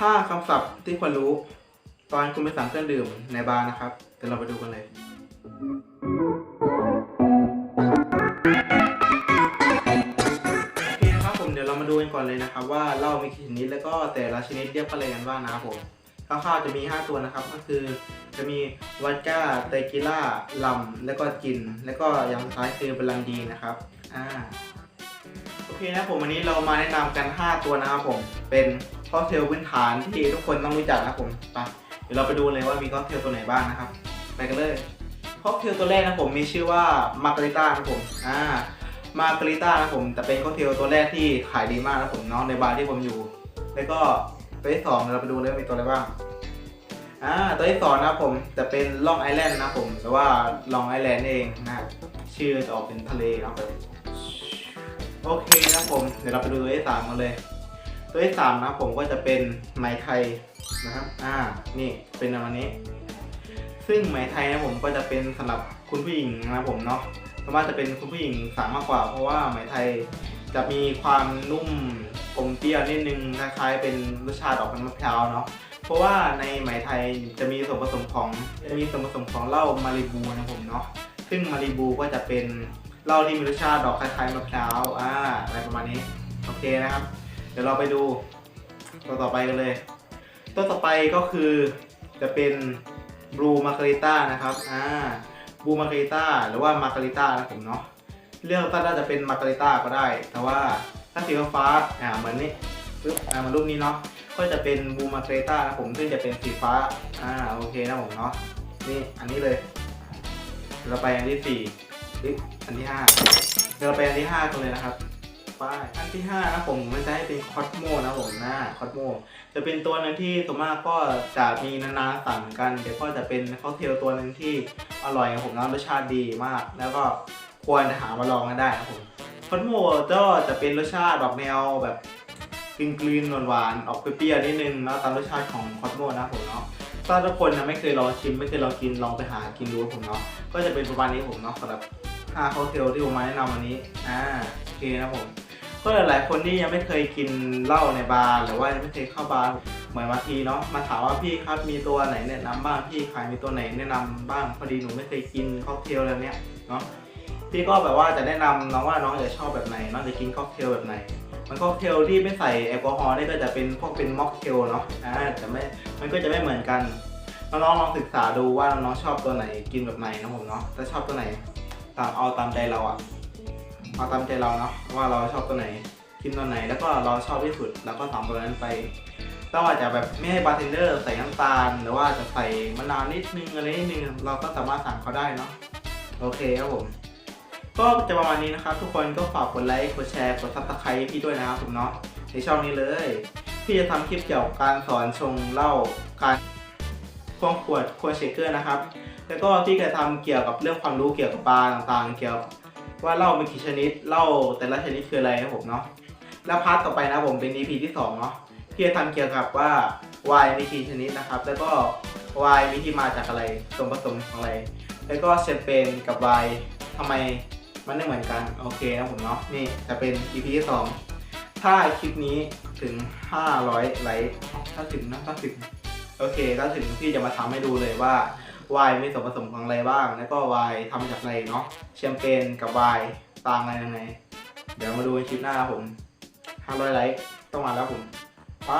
ห้าคำศัพท์ที่ควรรู้ ตอนคุณไปสั่งเครื่องดื่มในบาร์นะครับ เดี๋ยวเราไปดูกันเลย โอเคนะครับผมเดี๋ยวเรามาดูกันก่อนเลยนะครับว่าเหล้ามีกี่ชนิดแล้วก็แต่ละชนิดเรียกว่าอะไรกันบ้างนะครับผมคร่าวๆจะมี 5 ตัวนะครับ ก็คือจะมีวอดก้าเตกิล่าลัมแล้วก็จิน แล้วก็อย่างสุดท้ายคือบรันดีนะครับอ่าโอเคนะครับผมวันนี้เรามาแนะนำกัน 5 ตัวนะครับผมเป็น ค็อกเทลพื้นฐานที่ทุกคนต้องรู้จักนะครับผมไปเดี๋ยวเราไปดูเลยว่ามีค็อกเทลตัวไหนบ้างนะครับ ไปกันเลยค็อกเทลตัวแรกนะครับผมมีชื่อว่ามาร์การิต้านะครับผมอ่ามาการิต้านะครับผมแต่เป็นค็อกเทลตัวแรกที่ขายดีมากนะครับผมเน้องในบาร์ที่ผมอยู่ แล้วก็ตัวที่สองเราไปดูเลยว่ามีตัวอะไรบ้างอ่าตัวที่สองนะครับผมจะเป็นล่องไอแลนด์นะครับผมหรือว่าลองไอแลนด์เองนะชื่อจะออกเป็นทะเลนะครับผมโอเคนะครับผมเดี๋ยวเราไปดูตัวที่สามกันเลย ตัวที่สามนะครับผมก็จะเป็นไหมไทยนะครับ อ่า นี่เป็นประมาณนี้ ซึ่งไหมไทยนะผมก็จะเป็นสำหรับคุณผู้หญิงนะผมเนาะเพราะว่าจะเป็นคุณผู้หญิงสาวมากกว่า เพราะว่าไหมไทยจะมีความนุ่มอมเปรี้ยวนิดนึงคล้ายๆเป็นรสชาติออกเป็นมะพร้าวเนาะเพราะว่าในไหมไทยจะมีส่วนผสมของจะมีส่วนผสมของเหล้ามาริบูนะผมเนาะซึ่งมาริบูก็จะเป็นเหล้าที่มีรสชาติดอกคล้ายๆมะพร้าวอ่าอะไรประมาณนี้โอเคนะครับ เดี๋ยวเราไปดูตัวต่อไปกันเลย ตัวต่อไปก็คือจะเป็นบลูมาการิต้านะครับอ่าบูมาการิต้าหรือว่ามาการิต้านะผมเนาะเลือกก็น่าจะเป็นมาการิต้าก็ได้ แต่ว่าถ้าสีฟ้าอ่าเหมือนนี้ปึ๊บอ่ามารูปนี้เนาะก็จะเป็นบูมาการิต้านะผมซึ่งจะเป็นสีฟ้า อ่าโอเคนะผมเนาะนี่อันนี้เลยเราไปอันที่สี่หรืออันที่ห้าเดี๋ยวเราไปอันที่ห้ากันเลยนะครับ ไปอันที่ห้านะผมมันจะให้เป็นคอสโมนะผมหน้าคอสโมจะเป็นตัวหนึงที่ส่วนมากก็จะมีนานๆสั่งกันเดี๋ยวก็จะเป็นค็อกเทลตัวหนึ่งที่อร่อยครับผมแล้วรสชาติดีมาก แล้วก็ควรหามาลองกันได้ครับผมคอนโมก็จะเป็นรสชาติแบบแนวแบบกลืนกลืนๆหวานๆออกเปรี้ยวนิดนึงแล้วตามรสชาติของคอสโมนะผมเนาะถ้าทุกคนนะไม่เคยลองชิมไม่เคยลองกินลองไปหากินดูผมเนาะก็จะเป็นประมาณนี้ผมเนาะสำหรับ5ค็อกเทลที่ผมมาแนะนำวันนี้อ่าโอเคนะผม ก็หลายคนที่ยังไม่เคยกินเหล้าในบาร์หรือว่ายังไม่เคยเข้าบาร์เหมือนบางทีเนาะมาถามว่าพี่ครับมีตัวไหนแนะนำบ้างพี่ขายมีตัวไหนแนะนำบ้างพอดีหนูไม่เคยกินค็อกเทลอะไรเนี้ยเนาะพี่ก็แบบว่าจะแนะนำน้องว่าน้องจะชอบแบบไหนน้องจะกินค็อกเทลแบบไหน มันค็อกเทลที่ไม่ใส่แอลกอฮอล์นี่ก็จะเป็นพวกเป็นม็อกเทลเนาะอ่าแต่ไม่มันก็จะไม่เหมือนกันน้องลองศึกษาดูว่าน้องชอบตัวไหนกินแบบไหนนะผมเนาะถ้าชอบตัวไหนตามเอาตามใจเราอะ เอาตามใจเราเนาะว่าเราชอบตัวไหนกินตัวไหน แล้วก็เราชอบที่สุดแล้วก็สั่งตัวนั้นไปเราอาจจะแบบไม่ให้บาร์เทนเดอร์ใส่น้ำตาล หรือว่าจะใส่มะนาวนิดนึงอะไรนิดนึงเราก็สามารถสั่งเขาได้เนาะโอเคครับผม ก็จะประมาณนี้นะครับ ทุกคนก็ฝากกดไลค์กดแชร์กดซับสไครต์พี่ด้วยนะครับผมเนาะในช่องนี้เลย พี่จะทำคลิปเกี่ยวกับการสอนชงเหล้าการควงขวดควรเชคเกอร์นะครับ แล้วก็พี่จะทำเกี่ยวกับเรื่องความรู้เกี่ยวกับบาร์ต่างๆ เกี่ยวกับ ว่าเหล้ามีกี่ชนิดเหล้าแต่ละชนิดคืออะไรครับผมเนาะแล้วพาร์ทต่อไปนะผมเป็น EP ที่2เนาะที่จะทำเกี่ยวกับว่าไวน์มีกี่ชนิดนะครับ แล้วก็ไวน์มีที่มาจากอะไรส่วนผสมของอะไร แล้วก็แชมเปญกับไวน์ทำไมมันไม่เหมือนกันโอเคนะผมเนาะนี่จะเป็น EP ที่2ถ้าคลิปนี้ถึง 500ไลค์ถ้าถึงนะถ้าถึงโอเคถ้าถึงพี่จะมาทำให้ดูเลยว่า ไวน์มีส่วนผสมของอะไรบ้าง แล้วก็ไวน์ทำมาจากอะไรเนาะแชมเปญกับไวน์ต่างอะไรยังไงเดี๋ยวมาดูในคลิปหน้าครับผม500ไลค์ต้องมาแล้วผมไป